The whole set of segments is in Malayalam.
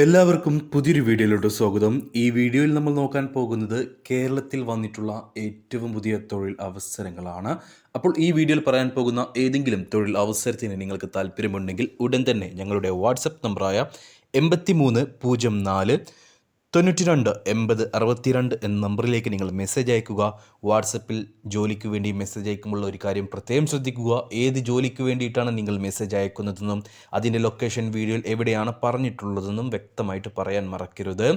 എല്ലാവർക്കും പുതിയൊരു വീഡിയോയിലോട്ട് സ്വാഗതം. ഈ വീഡിയോയിൽ നമ്മൾ നോക്കാൻ പോകുന്നത് കേരളത്തിൽ വന്നിട്ടുള്ള ഏറ്റവും പുതിയ തൊഴിൽ അവസരങ്ങളാണ്. അപ്പോൾ ഈ വീഡിയോയിൽ പറയാൻ പോകുന്ന ഏതെങ്കിലും തൊഴിൽ അവസരത്തിന് നിങ്ങൾക്ക് താല്പര്യമുണ്ടെങ്കിൽ ഉടൻ തന്നെ ഞങ്ങളുടെ വാട്സപ്പ് നമ്പറായ എൺപത്തി മൂന്ന് പൂജ്യം നാല് തൊണ്ണൂറ്റി രണ്ട് എൺപത് അറുപത്തിരണ്ട് എന്ന നമ്പറിലേക്ക് നിങ്ങൾ മെസ്സേജ് അയക്കുക. വാട്സപ്പിൽ ജോലിക്ക് വേണ്ടി മെസ്സേജ് അയക്കുമ്പോൾ ഒരു കാര്യം പ്രത്യേകം ശ്രദ്ധിക്കുക. ഏത് ജോലിക്ക് വേണ്ടിയിട്ടാണ് നിങ്ങൾ മെസ്സേജ് അയക്കുന്നതെന്നും അതിന്റെ ലൊക്കേഷൻ വീഡിയോയിൽ എവിടെയാണ് പറഞ്ഞിട്ടുള്ളതെന്നും വ്യക്തമായിട്ട് പറയാൻ മറക്കരുത്.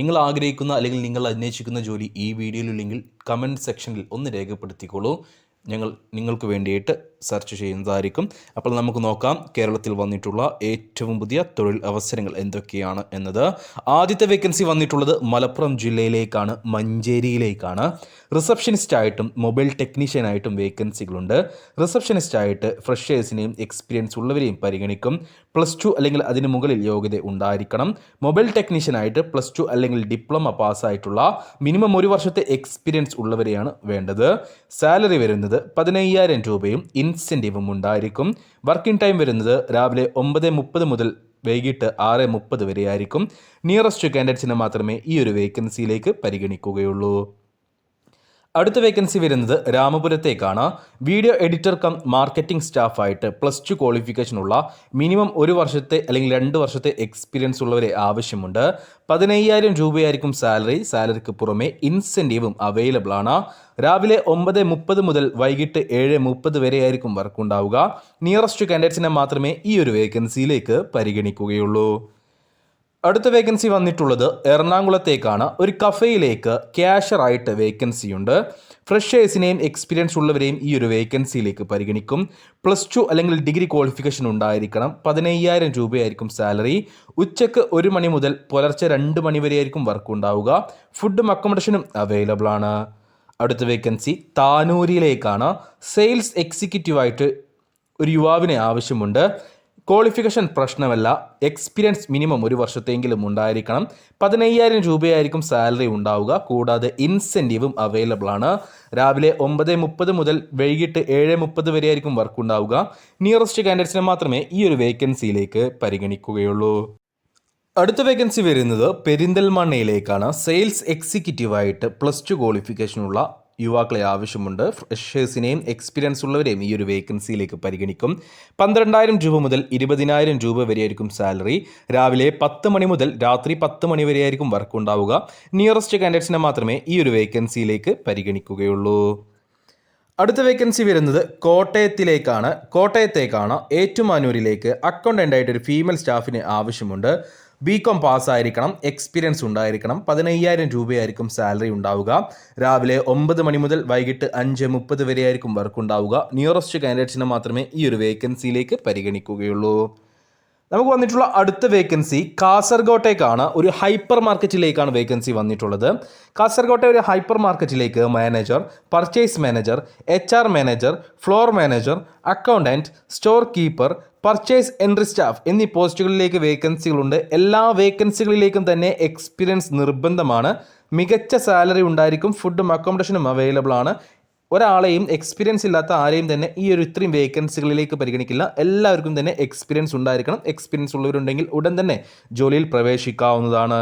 നിങ്ങൾ ആഗ്രഹിക്കുന്ന അല്ലെങ്കിൽ നിങ്ങൾ അന്വേഷിക്കുന്ന ജോലി ഈ വീഡിയോയിലില്ലെങ്കിൽ കമന്റ് സെക്ഷനിൽ ഒന്ന് രേഖപ്പെടുത്തിക്കോളൂ. ഞങ്ങൾ നിങ്ങൾക്ക് വേണ്ടിയിട്ട് സെർച്ച് ചെയ്യുന്നതായിരിക്കും. അപ്പോൾ നമുക്ക് നോക്കാം കേരളത്തിൽ വന്നിട്ടുള്ള ഏറ്റവും പുതിയ തൊഴിൽ അവസരങ്ങൾ എന്തൊക്കെയാണ് എന്നത്. ആദ്യത്തെ വേക്കൻസി വന്നിട്ടുള്ളത് മലപ്പുറം ജില്ലയിലേക്കാണ് മഞ്ചേരിയിലേക്കാണ്. റിസപ്ഷനിസ്റ്റ് ആയിട്ടും മൊബൈൽ ടെക്നീഷ്യനായിട്ടും വേക്കൻസികളുണ്ട് റിസപ്ഷനിസ്റ്റ് ആയിട്ട് ഫ്രഷേഴ്സിനെയും എക്സ്പീരിയൻസ് ഉള്ളവരെയും പരിഗണിക്കും. പ്ലസ് ടു അല്ലെങ്കിൽ അതിന് മുകളിൽ യോഗ്യത ഉണ്ടായിരിക്കണം. മൊബൈൽ ടെക്നീഷ്യനായിട്ട് പ്ലസ് ടു അല്ലെങ്കിൽ ഡിപ്ലോമ പാസ്സായിട്ടുള്ള മിനിമം ഒരു വർഷത്തെ എക്സ്പീരിയൻസ് ഉള്ളവരെയാണ് വേണ്ടത്. സാലറി വരുന്നത് പതിനയ്യായിരം രൂപയും ഇൻസെന്റീവും ഉണ്ടായിരിക്കും വർക്കിംഗ് ടൈം വരുന്നത് രാവിലെ ഒമ്പത് മുപ്പത് മുതൽ വൈകിട്ട് ആറ് മുപ്പത് വരെയായിരിക്കും. നിയറസ്റ്റ് കാൻഡിഡേറ്റ്സിനെ മാത്രമേ ഈ ഒരു വേക്കൻസിയിലേക്ക് പരിഗണിക്കുകയുള്ളൂ. അടുത്ത വേക്കൻസി വരുന്നത് രാമപുരത്തേക്കാണ്. വീഡിയോ എഡിറ്റർ കം മാർക്കറ്റിംഗ് സ്റ്റാഫായിട്ട് പ്ലസ് ടു ക്വാളിഫിക്കേഷനുള്ള മിനിമം ഒരു വർഷത്തെ അല്ലെങ്കിൽ രണ്ട് വർഷത്തെ എക്സ്പീരിയൻസ് ഉള്ളവരെ ആവശ്യമുണ്ട്. പതിനയ്യായിരം രൂപയായിരിക്കും സാലറി സാലറിക്ക് പുറമെ ഇൻസെന്റീവും അവൈലബിൾ ആണ്. രാവിലെ ഒമ്പത് മുപ്പത് മുതൽ വൈകിട്ട് ഏഴ് മുപ്പത് വരെയായിരിക്കും വർക്ക് ഉണ്ടാവുക. നിയറസ്റ്റ് കാൻഡിഡേറ്റ്സിനെ മാത്രമേ ഈ ഒരു വേക്കൻസിയിലേക്ക് പരിഗണിക്കുകയുള്ളൂ. അടുത്ത വേക്കൻസി വന്നിട്ടുള്ളത് എറണാകുളത്തേക്കാണ്. ഒരു കഫേയിലേക്ക് ക്യാഷറായിട്ട് വേക്കൻസി ഉണ്ട്. ഫ്രഷേഴ്സിനെയും എക്സ്പീരിയൻസ് ഉള്ളവരെയും ഈ ഒരു വേക്കൻസിയിലേക്ക് പരിഗണിക്കും. പ്ലസ് ടു അല്ലെങ്കിൽ ഡിഗ്രി ക്വാളിഫിക്കേഷൻ ഉണ്ടായിരിക്കണം. പതിനയ്യായിരം രൂപയായിരിക്കും സാലറി ഉച്ചയ്ക്ക് ഒരു മണി മുതൽ പുലർച്ചെ രണ്ട് മണി വരെയായിരിക്കും വർക്ക് ഉണ്ടാവുക. ഫുഡും അക്കോമഡേഷനും അവൈലബിൾ ആണ്. അടുത്ത വേക്കൻസി താനൂരിലേക്കാണ്. സെയിൽസ് എക്സിക്യൂട്ടീവായിട്ട് ഒരു യുവാവിനെ ആവശ്യമുണ്ട്. ക്വാളിഫിക്കേഷൻ പ്രശ്നമല്ല എക്സ്പീരിയൻസ് മിനിമം ഒരു വർഷത്തെങ്കിലും ഉണ്ടായിരിക്കണം. പതിനയ്യായിരം രൂപയായിരിക്കും സാലറി ഉണ്ടാവുക കൂടാതെ ഇൻസെന്റീവും അവൈലബിൾ ആണ്. രാവിലെ ഒമ്പത് മുപ്പത് മുതൽ വൈകിട്ട് ഏഴ് മുപ്പത് വരെയായിരിക്കും വർക്ക് ഉണ്ടാവുക. നിയറസ്റ്റ് കാൻഡിഡേറ്റ്സിനെ മാത്രമേ ഈ ഒരു വേക്കൻസിയിലേക്ക് പരിഗണിക്കുകയുള്ളൂ. അടുത്ത വേക്കൻസി വരുന്നത് പെരിന്തൽമണ്ണയിലേക്കാണ്. സെയിൽസ് എക്സിക്യൂട്ടീവായിട്ട് പ്ലസ് ടു ക്വാളിഫിക്കേഷനുള്ള യുവാക്കളെ ആവശ്യമുണ്ട്. ഫ്രഷേഴ്സിനെയും എക്സ്പീരിയൻസ് ഉള്ളവരെയും ഈ ഒരു വേക്കൻസിയിലേക്ക് പരിഗണിക്കും. പന്ത്രണ്ടായിരം രൂപ മുതൽ ഇരുപതിനായിരം രൂപ വരെയായിരിക്കും സാലറി രാവിലെ പത്ത് മണി മുതൽ രാത്രി പത്ത് മണി വരെയായിരിക്കും വർക്ക് ഉണ്ടാവുക. നിയറസ്റ്റ് കാൻഡിഡേറ്റ്സിനെ മാത്രമേ ഈ ഒരു വേക്കൻസിയിലേക്ക് പരിഗണിക്കുകയുള്ളൂ. അടുത്ത വേക്കൻസി വരുന്നത് കോട്ടയത്തിലേക്കാണ്. കോട്ടയത്തേക്കാണ് ഏറ്റുമാനൂരിലേക്ക് അക്കൗണ്ടന്റായിട്ട് ഒരു ഫീമെയിൽ സ്റ്റാഫിന് ആവശ്യമുണ്ട്. ബി കോം പാസ്സായിരിക്കണം എക്സ്പീരിയൻസ് ഉണ്ടായിരിക്കണം പതിനയ്യായിരം രൂപയായിരിക്കും സാലറി ഉണ്ടാവുക. രാവിലെ ഒമ്പത് മണി മുതൽ വൈകിട്ട് അഞ്ച് മുപ്പത് വരെയായിരിക്കും വർക്ക് ഉണ്ടാവുക. നിയറസ്റ്റ് കാൻഡിഡേറ്റ്സിനെ മാത്രമേ ഈ ഒരു വേക്കൻസിയിലേക്ക് പരിഗണിക്കുകയുള്ളൂ. നമുക്ക് വന്നിട്ടുള്ള അടുത്ത വേക്കൻസി കാസർഗോട്ടേക്കാണ്. ഒരു ഹൈപ്പർ മാർക്കറ്റിലേക്കാണ് വേക്കൻസി വന്നിട്ടുള്ളത്. കാസർഗോട്ടെ ഒരു ഹൈപ്പർ മാർക്കറ്റിലേക്ക് manager purchase manager H R manager floor manager accountant store keeper purchase entry staff എന്നീ പോസ്റ്റുകളിലേക്ക് വേക്കൻസികളുണ്ട് എല്ലാ വേക്കൻസികളിലേക്കും തന്നെ എക്സ്പീരിയൻസ് നിർബന്ധമാണ്. മികച്ച സാലറി ഉണ്ടായിരിക്കും. ഫുഡും അക്കോമഡേഷനും അവൈലബിൾ ആണ്. ഒരാളെയും എക്സ്പീരിയൻസ് ഇല്ലാത്ത ആരെയും തന്നെ ഈ ഒരു ഇത്രയും വേക്കൻസികളിലേക്ക് പരിഗണിക്കില്ല. എല്ലാവർക്കും തന്നെ എക്സ്പീരിയൻസ് ഉണ്ടായിരിക്കണം. എക്സ്പീരിയൻസ് ഉള്ളവരുണ്ടെങ്കിൽ ഉടൻ തന്നെ ജോലിയിൽ പ്രവേശിക്കാവുന്നതാണ്.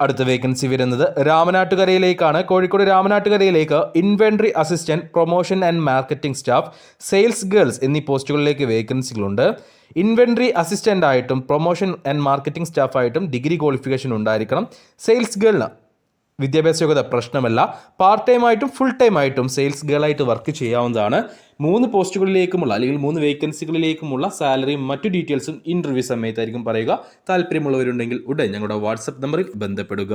അടുത്ത വേക്കൻസി വരുന്നത് രാമനാട്ടുകരയിലേക്കാണ്. Kozhikode രാമനാട്ടുകരയിലേക്ക് inventory assistant promotion and marketing staff sales girls എന്നീ പോസ്റ്റുകളിലേക്ക് വേക്കൻസികളുണ്ട് ഇൻവെൻട്രി അസിസ്റ്റന്റ് ആയിട്ടും പ്രൊമോഷൻ ആൻഡ് മാർക്കറ്റിംഗ് സ്റ്റാഫായിട്ടും ഡിഗ്രി ക്വാളിഫിക്കേഷൻ ഉണ്ടായിരിക്കണം. സെയിൽസ് ഗേളിന് വിദ്യാഭ്യാസ യോഗ്യത പ്രശ്നമല്ല പാർട്ട് ടൈം ആയിട്ടും ഫുൾ ടൈം ആയിട്ടും സെയിൽസ് ഗേളായിട്ട് വർക്ക് ചെയ്യാവുന്നതാണ്. മൂന്ന് പോസ്റ്റുകളിലേക്കുമുള്ള അല്ലെങ്കിൽ മൂന്ന് വേക്കൻസികളിലേക്കുമുള്ള സാലറിയും മറ്റു ഡീറ്റെയിൽസും ഇന്റർവ്യൂ സമയത്തായിരിക്കും പറയുക. താല്പര്യമുള്ളവരുണ്ടെങ്കിൽ ഉടൻ ഞങ്ങളുടെ വാട്സപ്പ് നമ്പറിൽ ബന്ധപ്പെടുക.